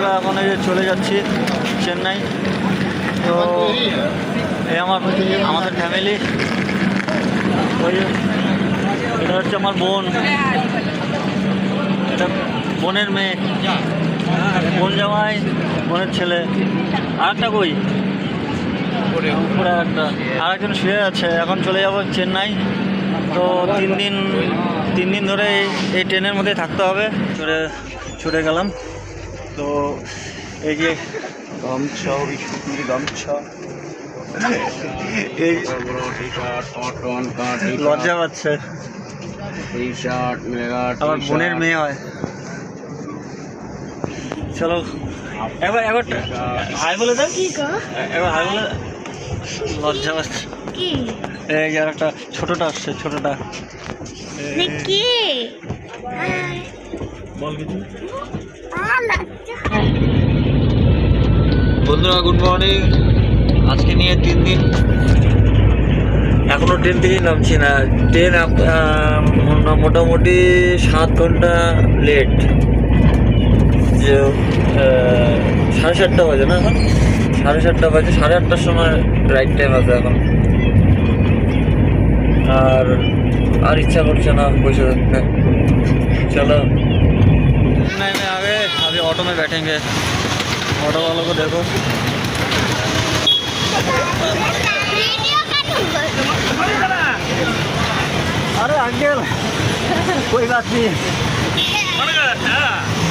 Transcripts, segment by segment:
বন্ধুরা এখন এই চলে যাচ্ছি চেন্নাই। তো এই আমার আমাদের ফ্যামিলি ওই এটা হচ্ছে আমার বোন। এটা বোনের মেয়ে। বোন জামাই, বোনের ছেলে। আর একটা কই? উপরে একটা আর একজন শুয়ে আছে। এখন চলে যাব চেন্নাই। তো তিন দিন তিন দিন ধরে এই- ট্রেনের মধ্যে থাকতে হবে। চড়ে ছুটে গেলাম। তো এই যে গামছা ওই সুতির গামছা। এই লজ্জা পাচ্ছে। আমার বোনের মেয়ে হয়। চলো। একবার একবার হাই বলে দাও। কি একবার হাই বলে লজ্জা পাচ্ছে। এই যে আর একটা ছোটটা আসছে ছোটটা। কে? বন্ধুরা গুড মর্নিং আজকে নিয়ে তিন দিন। এখনও ট্রেন থেকেই নামছি না। ট্রেন মোটামুটি সাত ঘণ্টা লেট যে সাড়ে সাতটা বাজে না এখন? সাড়ে সাতটা বাজে, সাড়ে আটটার সময় রাইট টাইম আছে এখন। আর আর ইচ্ছা করছে না বসে থাকতে। চলো। ऑटो में बैठेंगे ऑटो वालों को देखो अरे अंकल कोई बात नहीं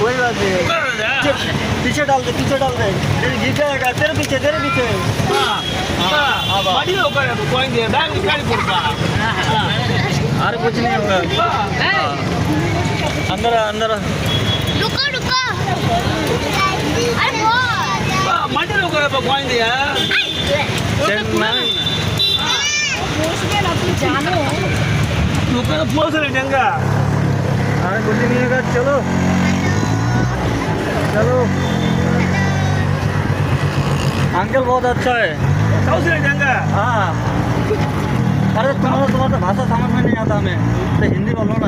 कोई बात नहीं पीछे डाल दे पीछे डाल दे तेरे गिर जाएगा तेरे पीछे तेरे पीछे अरे कुछ नहीं होगा अंदर अंदर आ, अंदर आ। रुको रुको अरे वो चेन्नई জানো अरे कुछ नहीं होगा चलो चलो अंकल बहुत अच्छा है हाँ अरे तुम्हारा तुम्हारा भाषा समझ में नहीं आता हमें तो हिंदी बोलो ना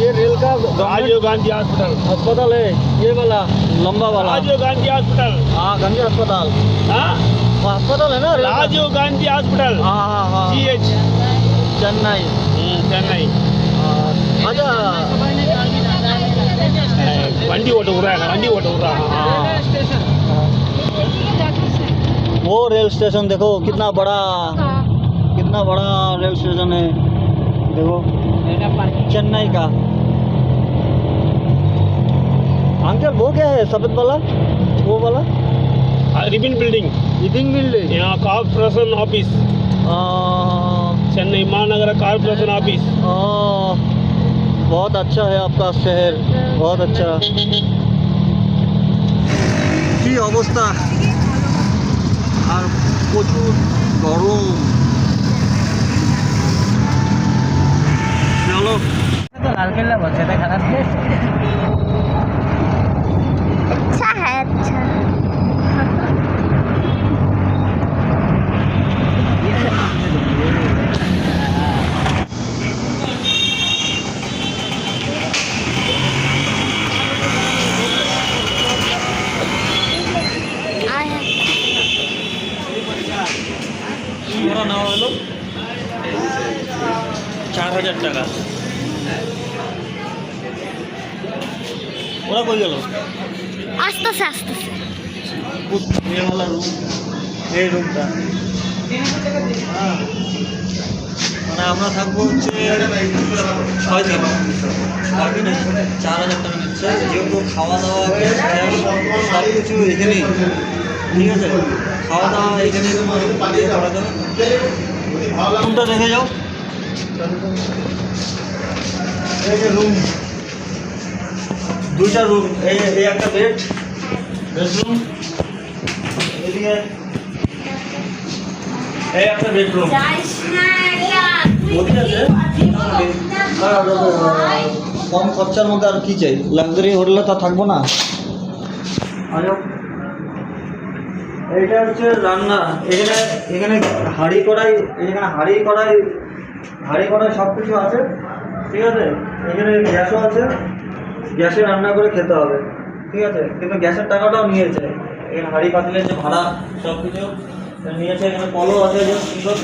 ये रेल का राजीव गांधी हॉस्पिटल अस्पताल है ये वाला लंबा वाला राजीव गांधी हॉस्पिटल हाँ गंज अस्पताल हाँ वो अस्पताल है ना रेल का? राजीव गांधी हॉस्पिटल हाँ हाँ हाँ जी एच चेन्नई चेन्नई हाँ, अच्छा வண்டி ஓட்ட விடுறாங்க வண்டி ஓட்ட விடுறாங்க हाँ वो रेल स्टेशन देखो कितना बड़ा कितना बड़ा रेल स्टेशन है देखो चेन्नई का वो क्या है सफेद वाला वो वाला रिबिन बिल्डिंग इथिंग बिल्डिंग यहाँ कॉर्पोरेशन ऑफिस चेन्नई महानगर कॉर्पोरेशन ऑफिस बहुत अच्छा है आपका शहर बहुत अच्छा কি অবস্থা আর প্রচুর গরম চলো লালকেল্লা বলছে এটা খারাপ প্লেস अच्छा है अच्छा आया ওরা নেওয়া হলো চার হাজার টাকা ওরা কই গেল? আস্তে আস্তে মেয়েওয়ালা রুম এই রুমটা। হ্যাঁ। মানে আমরা থাকব হচ্ছে ছয় দিন ছয় দিনে চার হাজার টাকা নিচ্ছে। যেহেতু খাওয়া দাওয়া সব কিছু এখানেই। ঠিক আছে? খাওয়া দাওয়া এখানে রুমটা দেখে যাও। রুম। দুইটা রুম এই এই একটা বেড বেডরুম এদিকে এই একটা বেডরুম কম খরচার মধ্যে আর কি চাই? লাগজারি হোটেলে তো থাকব না। এটা হচ্ছে রান্না। এখানে এখানে হাঁড়ি কড়াই, এখানে হাঁড়ি কড়াই হাঁড়ি কড়াই সব কিছু আছে। ঠিক আছে? এখানে গ্যাসও আছে। গ্যাসে রান্না করে খেতে হবে। ঠিক আছে? কিন্তু গ্যাসের টাকাটাও নিয়েছে। এখানে হাঁড়ি পাতিলের যে ভাড়া সব কিছু নিয়েছে। এখানে কলও আছে যে সুন্দর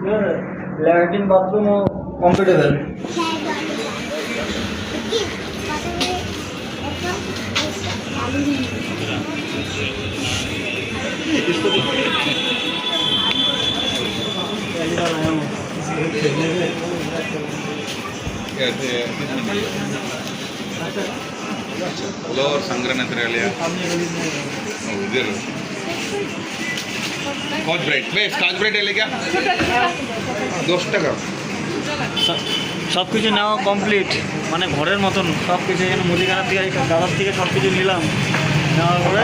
ঠিক আছে? ল্যাট্রিন বাথরুমও কমফোর্টেবল Lower Sangran ಲೋವರ್ ಸಂಗ್ರಹಣಾಲಯ ಇದು ಸ್ಕಾಚ್ ಬ್ರೈಟ್ ಬೇ ಸ್ಕಾಚ್ ಬ್ರೈಟ್ ಎಲ್ಲಿಗ দশ টাকা সব কিছু নেওয়া কমপ্লিট মানে ঘরের মতন। সব কিছু এখানে মুদিখানার থেকে দাদার থেকে সব কিছু নিলাম। নেওয়ার পরে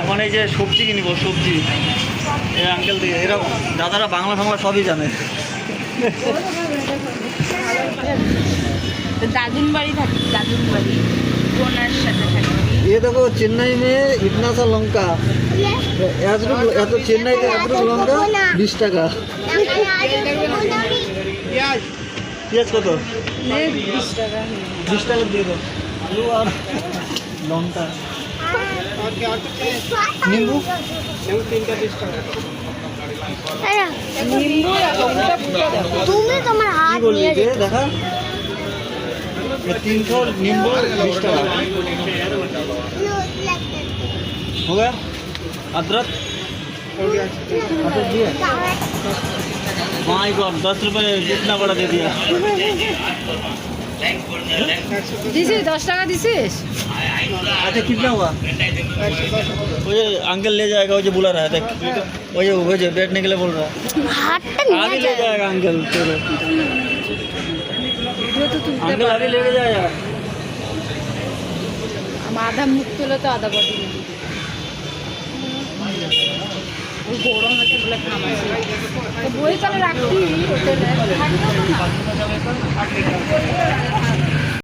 এখন এই যে সবজি কিনবো, সবজি। এই আঙ্কেল থেকে এরকম। দাদারা বাংলা ফাংলা সবই জানে। দাদুন বাড়ি থাকি দাদুন বাড়ি বোনার সাথে থাকি ये देखो चेन्नई में इतना सा लंका এতটুকু এত চেন্নাইতে এতটুকু লঙ্কা বিশ টাকা পেঁয়াজ কত বিশ টাকা দিয়ে দাও আলু আর লঙ্কা নিম্বু তুমি তোমার কি হাত বললি নিয়ে যে দেখা তিনশো নিম্বু বিশ টাকা हो गया अदरक अदरक दिया माई गॉड दस रुपये इतना बड़ा दे दिया দিছিস দশ টাকা দিছিস अच्छा कितना हुआ वो ये अंकल ले जाएगा वो जो बुला रहा है देख वो जो वो जो बैठने के लिए बोल रहा है হাতটা आगे ले जाएगा अंकल चलो ভিডিও তো তুলতে পারি লেগে যায় আমার আধা মুখ তুলে তো আধা বটি ওই গরম হচ্ছে বলে খামাছি বই তাহলে রাখবি হোটেলে থাকবে না।